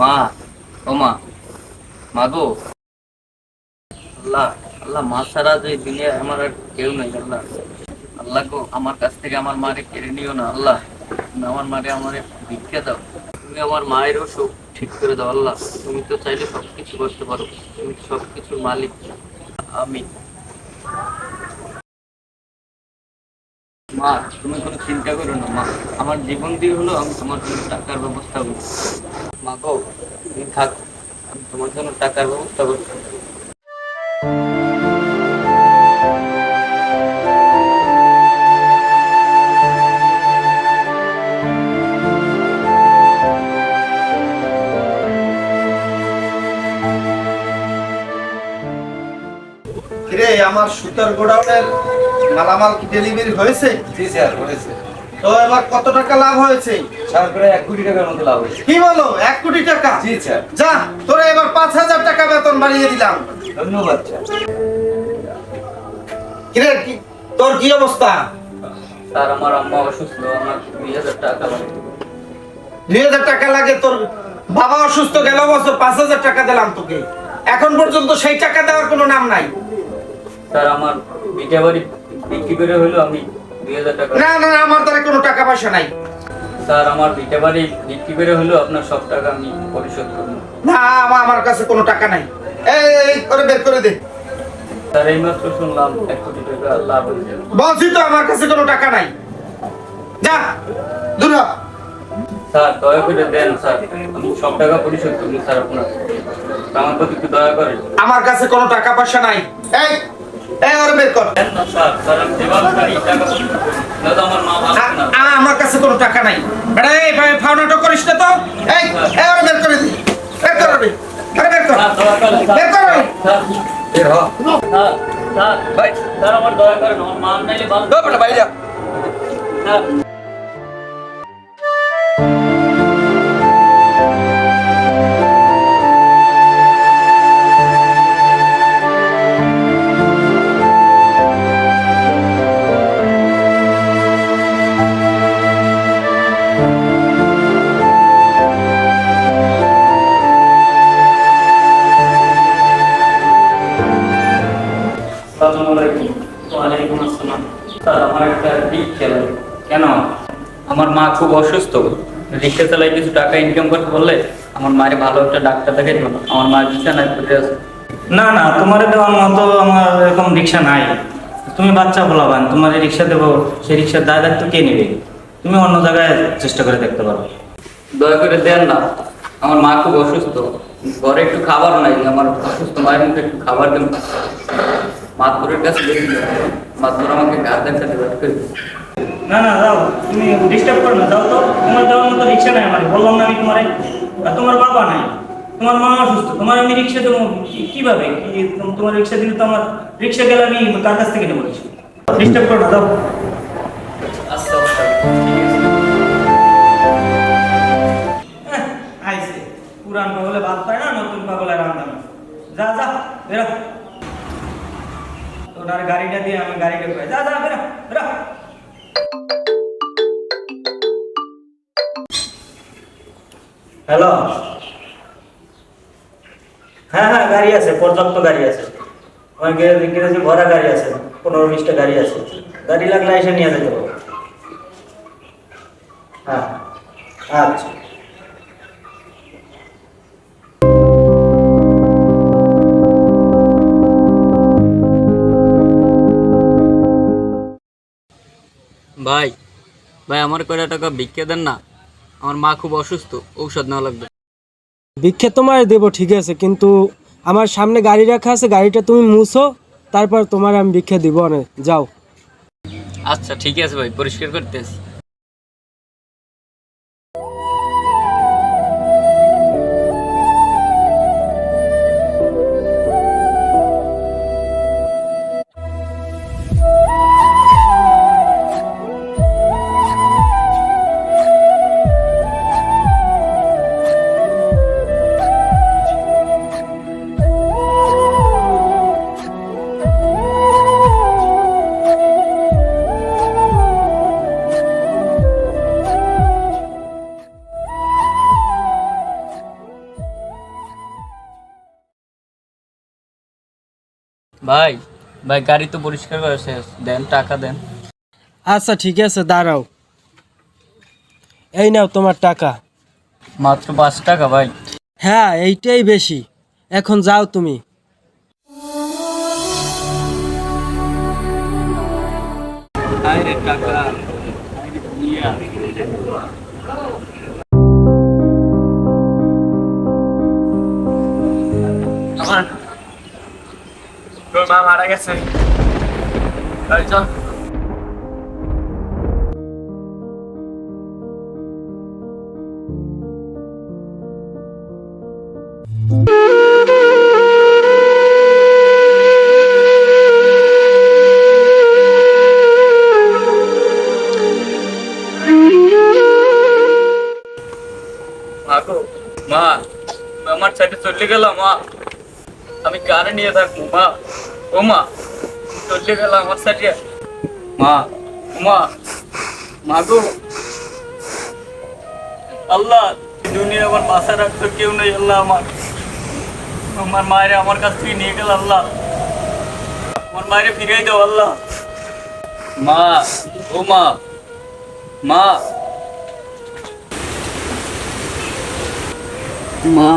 মা, ও মা মা গো। আল্লাহ আল্লাহ, মা ছাড়া যে দুনিয়া আমার আর কেউ নেই, আল্লাহ। আল্লাহ গো, আমার কাছ থেকে আমার মারে কেড়ে নিও না, আল্লাহ। আমার মারে আমারে ভিক্ষা দাও। তুমি আমার মায়েরও সুখ ঠিক করে দাও, আল্লাহ। তুমি তো চাইলে সব কিছু করতে পারো। তুমি সব কিছুর মালিক। আমি মা, তুমি কোনো চিন্তা করো না, মা। আমার জীবন দিয়ে হলো আমি তোমার জন্য টাকার ব্যবস্থা করব মা গো, তুমি থাক, আমি তোমার জন্য টাকার ব্যবস্থা করব আমার সুতার গোডাউনের মালামাল কি ডেলিভারি হয়েছে? জি স্যার হয়েছে। তো এবার কত টাকা লাভ হয়েছে? স্যার প্রায় এক কোটি টাকার মতো লাভ হয়েছে। কি বলো এক কোটি টাকা? জি স্যার। যা তোরা এবার পাঁচ হাজার টাকা বেতন বাড়িয়ে দিলাম। ধন্যবাদ স্যার। কিরে কি তোর কি অবস্থা? স্যার আমার আম্মা অসুস্থ আমার দুই হাজার টাকা লাগবে দুই হাজার টাকা লাগে তোর বাবা অসুস্থ গেল বছর পাঁচ হাজার টাকা দিলাম তোকে। এখন পর্যন্ত সেই টাকা দেওয়ার কোনো নাম নাই। স্যার আমার বিটা বাড়ি বিক্রি করে হলো আমি? দুই হাজার টাকা না না না, আমার দ্বারা কোনো টাকা পয়সা নাই। স্যার আমার বিটা বাড়ি বিক্রি করে হলো? আপনার সব টাকা আমি পরিশোধ করব। না আমার আমার কাছে কোনো টাকা নাই। এই এই, করে বের করে দে। স্যার এই শুনলাম এক কোটি টাকা লাভ হয়েছে বলছি তো আমার কাছে কোনো টাকা নাই। যা দূর। স্যার দয়া করে দেন স্যার। আমি সব টাকা পরিশোধ করব স্যার আপনার। আমার প্রতি একটু দয়া করেন। আমার কাছে কোনো টাকা পয়সা নাই। এই নয়তো আমার কাছে কোনো টাকা নাই। বেটা এই ভাই- ফাউনাটো করিস না তো। এই বের করে দি। বের কর বের। কর। বের কর ওরে। স্যার বের হ। স্যার স্যার ভাই। আমার দয়া করে আমার নাইলে ভালো। ও বাইরে যা স্যার। একটা রিক্সা কেন? আমার মা খুব অসুস্থ। রিক্সা চালাই কিছু টাকা ইনকাম করতে বললে আমার মায়ের ভালো একটা ডাক্তার দিল। আমার মা বিছানায় পড়ে আছে না না, তোমার দেওয়ার মতো আমার এরকম রিক্সা নাই। তুমি বাচ্চা বলাবান তোমার এই রিক্সা দেবো, সেই রিক্সার দায় দায়িত্ব কে নেবে? তুমি অন্য জায়গায় চেষ্টা করে দেখতে পারো। দয়া করে দেন না, আমার মা খুব অসুস্থ। ঘরে একটু খাবার নাই, আমার অসুস্থ মায়ের মুখে একটু খাবার দেন। মাতপুরের কাছে দেখি মাতপুর আমাকে গা দেখাতে বাদ করে না না যাও। তুমি ডিস্টার্ব করো না। যাও তো। তোমার দেওয়ার মতো রিক্সা নাই আমার। বললাম না আমি তোমার। আর তোমার বাবা নাই। তোমার মা অসুস্থ। তোমার আমি রিক্সা দেবো। কীভাবে? তোমার রিক্সা দিলে তো আমার রিক্সা গেলে আমি কার কাছ থেকে নেব ডিস্টার্ব করো না যাও। আচ্ছা পুরান পাগলে বাদ পায় না নতুন পাগলে রান্না যা যা বেরো। ওনার গাড়িটা দিয়ে আমি গাড়িটা করে যা যা, বেরো বেরো। হ্যালো? হ্যাঁ হ্যাঁ গাড়ি আছে, পর্যাপ্ত গাড়ি আছে। আমার গ্যারেজে ভরা গাড়ি আছে, পনেরো বিশটা গাড়ি আছে। গাড়ি লাগলে এসে নিয়ে যেতে পারব। হ্যাঁ আচ্ছা। ভাই ভাই আমার কয়টা টাকা ভিক্ষে দেন না? আমার মা খুব অসুস্থ ঔষধ নেওয়া লাগবে। ভিক্ষে তোমার দেব ঠিক আছে কিন্তু আমার সামনে গাড়ি রাখা আছে গাড়িটা তুমি মুছো তারপর তোমার আমি ভিক্ষে দিব না যাও। আচ্ছা ঠিক আছে ভাই পরিষ্কার করতেছি। ভাই ভাই গাড়ি তো পরিষ্কার করা শেষ। দেন টাকা দেন। আচ্ছা ঠিক আছে দাঁড়াও। এই নাও তোমার টাকা। মাত্র পাঁচ টাকা ভাই। হ্যাঁ এইটাই বেশি। এখন যাও তুমি। টাকা। তোর মা মারা গেছে। চল। মা আমার সাথে চলে গেল মা। আমি কারে নিয়ে থাকব, মা। ও মা, চলে গেল আমার সাথে। মা মা মা গো। আল্লাহ দুনিয়া আমার বাসা রাখতো কেউ নেই, আল্লাহ আমার। আমার মায়ের আমার কাছ থেকে নিয়ে গেল, আল্লাহ। আমার মায়ের ফিরিয়ে দাও, আল্লাহ। মা, ও মা মা। মা,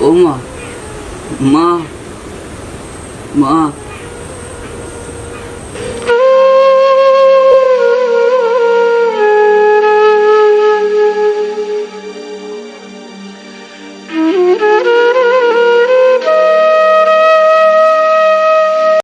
ও মা। মা মা